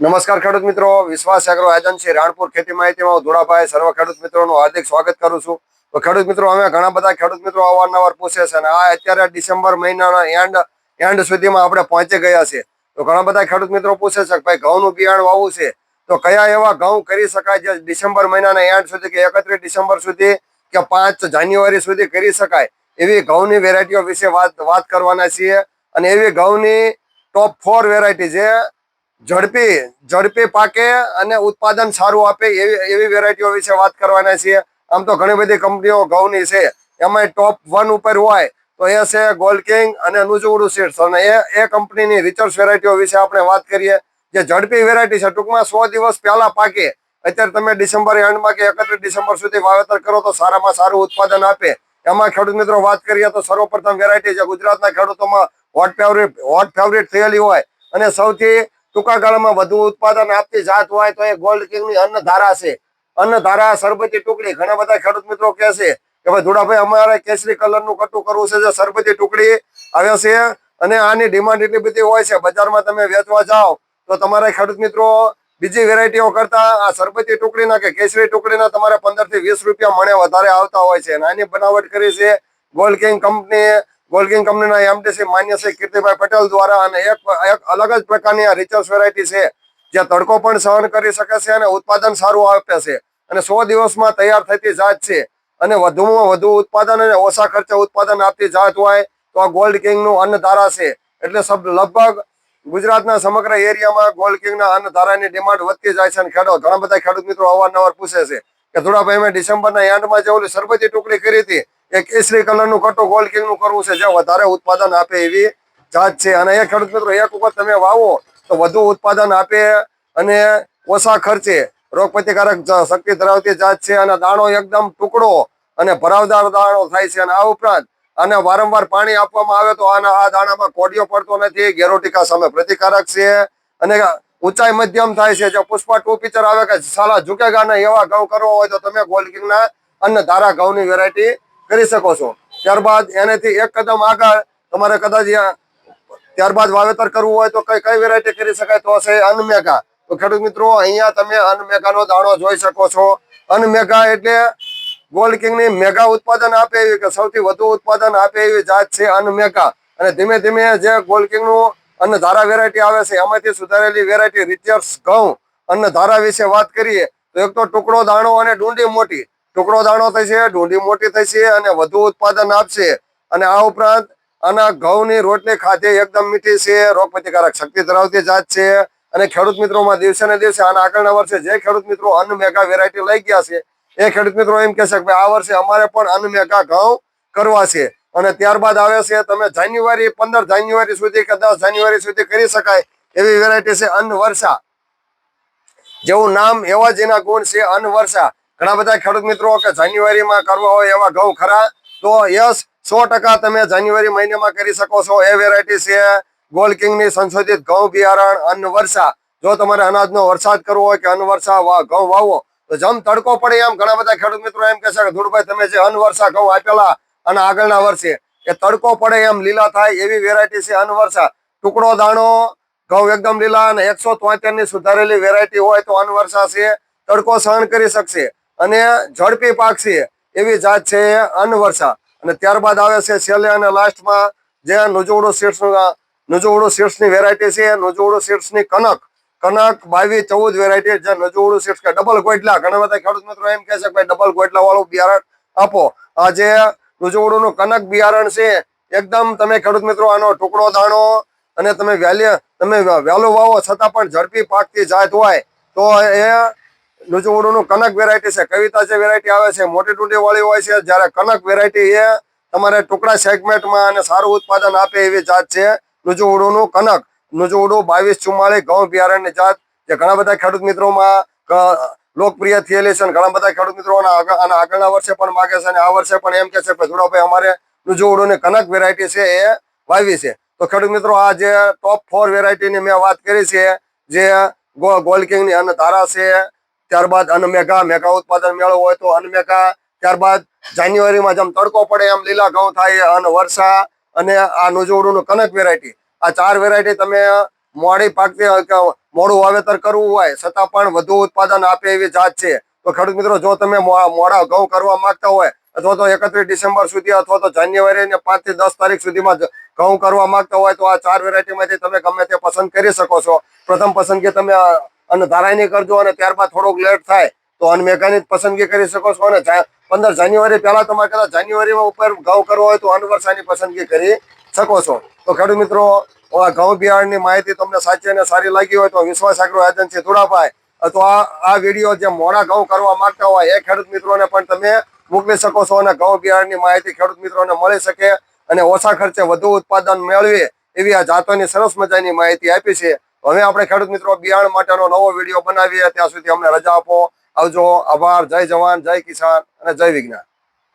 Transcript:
નમસ્કાર ખેડૂત મિત્રો. વિશ્વાસ એગ્રો એજન્સી રાણપુર ખેતી માહિતીમાં ધોળાભાઈ સર્વ ખેડૂત મિત્રોનું હાર્દિક સ્વાગત કરું છું. તો ખેડૂત મિત્રો, અમે ઘણા બધા ખેડૂત મિત્રો અવારનવાર પૂછે છે અને આ અત્યારે ડિસેમ્બર મહિનાના એન્ડ એન્ડ સુધીમાં આપણે પહોંચી ગયા છે. તો ઘણા બધા ખેડૂત મિત્રો પૂછે છે કે ભાઈ ઘઉંનું બિયાણ વાવવું છે. તો કયા એવા ઘઉં કરી શકાય જે ડિસેમ્બર મહિનાના એન્ડ સુધી કે એકત્રીસ ડિસેમ્બર સુધી કે પાંચ જાન્યુઆરી સુધી કરી શકાય? એવી ઘઉંની વેરાયટીઓ વિશે વાત વાત કરવાના છીએ અને એવી ઘઉંની ટોપ ફોર વેરાયટી જે ઝડપી ઝડપી પાકે અને ઉત્પાદન સારું આપે એવી એવી વેરાયટીઓ વિશે વાત કરવાના છીએ. આમ તો ઘણી બધી કંપનીઓ ઘઉંની છે. એમાં ટોપ વન ઉપર હોય તો એ છે ગોલ્ડ કિંગ અને નુજુવડું સીડ્સ અને એ એ કંપનીની રિચર્સ વેરાયટીઓ વિશે આપણે વાત કરીએ. જે ઝડપી વેરાયટી છે. ટૂંકમાં સો દિવસ પહેલાં પાકે. અત્યારે તમે ડિસેમ્બર એન્ડમાં કે એકત્રીસ ડિસેમ્બર સુધી વાવેતર કરો તો સારામાં સારું ઉત્પાદન આપે. એમાં ખેડૂત મિત્રો વાત કરીએ તો સર્વપ્રથમ વેરાયટી છે ગુજરાતના ખેડૂતોમાં હોટ ફેવરિટ હોટ ફેવરિટ થયેલી હોય. અને સૌથી ટૂંકા ગાળામાં વધુ ઉત્પાદન આપતી જાત હોય તો એ ગોલ્ડ કિંગની અન્નધારા છે. અન્નધારા સરબતી ટુકડી. ઘણા બધા ખેડૂત મિત્રો કહે છે કે ભાઈ ધોડાભાઈ અમારે કેસરી કલરનું કટું કરવું છે જે સરબતી ટુકડી આવે છે અને આની ડિમાન્ડ એટલી બધી હોય છે. બજારમાં તમે વેચવા જાઓ તો તમારા ખેડૂત મિત્રો બીજી વેરાયટીઓ કરતા આ સરબતી ટુકડીના કે કેસરી ટુકડીના તમારે પંદરથી વીસ રૂપિયા મણે વધારે આવતા હોય છે. નાની બનાવટ કરી છે gold king company gold king કંપનીના એમડીસી માન્ય શ્રી કીર્તિભાઈ પટેલ દ્વારા અને એક અલગ જ પ્રકારની આ રિચર્સ વેરાયટી છે, જે તડકો પણ સહન કરી શકે છે અને ઉત્પાદન સારું આપે છે. અને સો દિવસમાં તૈયાર થતી જાત છે. અને વધુમાં વધુ ઉત્પાદન અને ઓછા ખર્ચે ઉત્પાદન આપતી જાત હોય તો આ ગોલ્ડ કિંગનું અન્નધારા છે. એટલે લગભગ ગુજરાતના સમગ્ર એરિયામાં ગોલ્ડ કિંગના અન્નધારાની ડિમાન્ડ વધતી જાય છે અને ખેડૂત, ઘણા બધા ખેડૂત મિત્રો અવારનવાર પૂછે છે કે ધોળાભાઈ મેં ડિસેમ્બરના એન્ડમાં જે ઓલી સરબતી ટુકડી કરી હતી એ કેસરી કલરનું કટો ગોલ્ડ કિંગનું કરવું છે જે વધારે ઉત્પાદન આપે એવી જાત છે. અને એ ખેડૂત મિત્રો, એક વખત તમે વાવો, તો વધુ ઉત્પાદન આપે અને ઓછા ખર્ચે. રોગ પ્રતિકારક શક્તિ ધરાવતી જાત છે અને દાણો એકદમ ટુકડો અને ભરાવદાર દાણો થાય છે. અને આ ઉપરાંત આને વારંવાર પાણી આપવામાં આવે તો આના આ દાણામાં કોડિયો પડતો નથી, ગેરોટિકા સામે પ્રતિકારક છે અને ઊંચાઈ મધ્યમ થાય છે. જો પુષ્પા ટુ પિક્ચર આવે કે સાલા ઝુકેગા ને એવા ઘઉં કરવો હોય તો તમે ગોલ્ડ કિંગના અન્ન ધારા ઘઉંની વેરાયટી કરી શકો છો. ત્યારબાદ એનેથી એક કદમ આગળ તમારે કદાચ ત્યારબાદ વાવેતર કરવું હોય તો કઈ કઈ વેરાયટી કરી શકાય તો છે અનમેગા તો ખેડૂત મિત્રો, અહીંયા તમે અનમેગાનો દાણો જોઈ શકો છો. અનમેગા એટલે ગોલ્ડ કિંગની મેગા ઉત્પાદન આપે એવી કે સૌથી વધુ ઉત્પાદન આપે એવી જાત છે અનમેગા અને ધીમે ધીમે જે ગોલ્ડ કિંગનું અન્નધારા વેરાયટી આવે છે, એમાંથી સુધારેલી વેરાયટી રિચર્સ ઘઉં અન્નધારા વિશે વાત કરીએ, તો એક તો ટુકડો દાણો અને ડુંડી મોટી. ટુકડો દાણો થશે ઢૂંઢી મોટી થશે અને વધુ ઉત્પાદન આપશે. અને આ ઉપરાંત આના ઘઉંની રોટલી ખાતે એકદમ મીઠી છે રોગ પ્રતિકારક શક્તિ ધરાવતી જાત છે. અને ખેડૂત મિત્રોમાં દિવસે ને દિવસે આના આગળના વર્ષે જે ખેડૂત મિત્રો અન્ન મેગા વેરાયટી લઈ ગયા છે, એ ખેડૂત મિત્રો એમ કહેશે કે આ વર્ષે અમારે પણ અન્ન મેગા ઘઉં કરવા છે. અને ત્યારબાદ આવે છે, તમે જાન્યુઆરી, પંદર જાન્યુઆરી સુધી કે દસ જાન્યુઆરી સુધી કરી શકાય એવી વેરાયટી છે અન્ન વર્ષા જેવું નામ એવા જેના ગુણ છે અન્ન વર્ષા ઘણા બધા ખેડૂત મિત્રો કે જાન્યુઆરીમાં કરવા હોય એવા ઘઉં ખરા, તો યસ, સો તમે જાન્યુઆરી મહિનામાં કરી શકો છો. એ વેરાયટી છે ગોલ્ડ કિંગની સંશોધિત ઘઉં બિયારણ અન્ન વર્ષા જો તમારે અનાજનો વરસાદ કરવો હોય કે અન્ન વર્ષા ઘઉં વાવો, તો જમ તડકો પડે એમ ઘણા બધા ખેડૂત મિત્રો એમ કહેશે કે, ધૂળભાઈ, તમે જે અન્ન વર્ષા ઘઉં આપેલા અને આગળના વર્ષે, એ તડકો પડે એમ લીલા થાય એવી વેરાયટી છે અન્ન વર્ષા ટુકડો દાણો, ઘઉં એકદમ લીલા અને એકસો ની સુધારેલી વેરાયટી હોય તો અન્ન વર્ષા છે. તડકો સહન કરી શકશે. અને ઝડપી પાકશે એવી જાત છે અનવર્ષા અને ત્યારબાદ આવે છે છેલ્લે અને લાસ્ટમાં જે નુજોડો સીડ્સ નુજોડો સીડ્સની વેરાયટી છે, નુજોડો સીડ્સની કનક. કનક બાવીસ, ચૌદ વેરાયટી જે નજોડું સીડ્સ કે ડબલ ગોટલા ઘણા બધા ખેડૂત મિત્રો એમ કહે છે કે ભાઈ ડબલ ગોટલા વાળું બિયારણ આપો. આ જે નું કનક બિયારણ છે, એકદમ તમે ખેડૂત મિત્રો આનો ટુકડો દાણો અને તમે વહેલી તમે વહેલું વાવો છતાં પણ ઝડપી પાકતી જાત હોય, તો એ નું કનક વેરાયટી છે, કવિતા જે વેરાયટી આવે છે, મોટી ટૂંડી વાળી હોય છે, જ્યારે કનક વેરાયટી એ તમારે ટુકડા સેગમેન્ટમાં અને સારું ઉત્પાદન આપે એવી જાત છે નું કનક. નુજુવડું બાવીસ ચુમ્માળીસ ઘઉં બિયારણની જાત, જે ઘણા બધા ખેડૂત મિત્રોમાં લોકપ્રિય થયેલી છે અને ઘણા બધા ખેડૂત મિત્રો આના આગળના વર્ષે પણ માગે છે અને આ વર્ષે પણ એમ કે છે કે ધુડાભાઈ અમારે નુજુડુની કનક વેરાયટી છે એ વાવી છે. તો ખેડૂત મિત્રો, આ જે ટોપ ફોર વેરાયટીની મેં વાત કરી છે, જે ગોલ્ડ કિંગની અન્ન ધારા છે ત્યારબાદ અનમેઘા મેઘા ઉત્પાદન મેળો હોય તો અનમેઘા ત્યારબાદ જાન્યુઆરીમાં જેમ તડકો પડે એમ લીલા ઘઉં થાય, અન્ન વર્ષા અને આ નુજોડુનું કનક વેરાયટી આ ચાર વેરાયટી તમે મોડી પાકતી મોડું વાવેતર કરવું હોય, છતાં પણ વધુ ઉત્પાદન આપે એવી જાત છે. તો ખેડૂત મિત્રો, જો તમે મોડા ઘઉં કરવા માંગતા હોય અથવા તો એકત્રીસ ડિસેમ્બર સુધી અથવા તો જાન્યુઆરી ને પાંચથી દસ તારીખ સુધીમાં ઘઉં કરવા માંગતા હોય, તો આ ચાર વેરાયટીમાંથી તમે ગમે તે પસંદ કરી શકો છો. પ્રથમ પસંદગી તમે અને ધારાની કરજો અને ત્યારબાદ થોડોક લેટ થાય તો અનમેઘાની પસંદગી કરી શકો છો. અને પંદર જાન્યુઆરી પહેલા તમારે કદાચ જાન્યુઆરીમાં ઉપર ઘઉં કરવો હોય તો અનવર્ષાની પસંદગી કરી શકો છો. તો ખેડૂત મિત્રો આ ઘઉં બિયારણની માહિતી તમને સાચી અને સારી લાગી હોય તો વિશ્વાસ આગ્રો એજન્સી ધોળાભાઈ. અથવા આ વીડિયો જે મોડા ઘઉં કરવા માંગતા હોય એ ખેડૂત મિત્રોને પણ તમે મોકલી શકો છો અને ઘઉં બિયારણની માહિતી ખેડૂત મિત્રોને મળી શકે અને ઓછા ખર્ચે વધુ ઉત્પાદન મેળવે એવી આ જાતોની સરસ મજાની માહિતી આપી છે. હવે આપણે ખેડૂત મિત્રો બિયારણ માટેનો નવો વીડિયો બનાવીએ. ત્યાં સુધી અમને રજા આપો. આવજો. આભાર. જય જવાન. જય કિસાન. અને જય વિજ્ઞાન.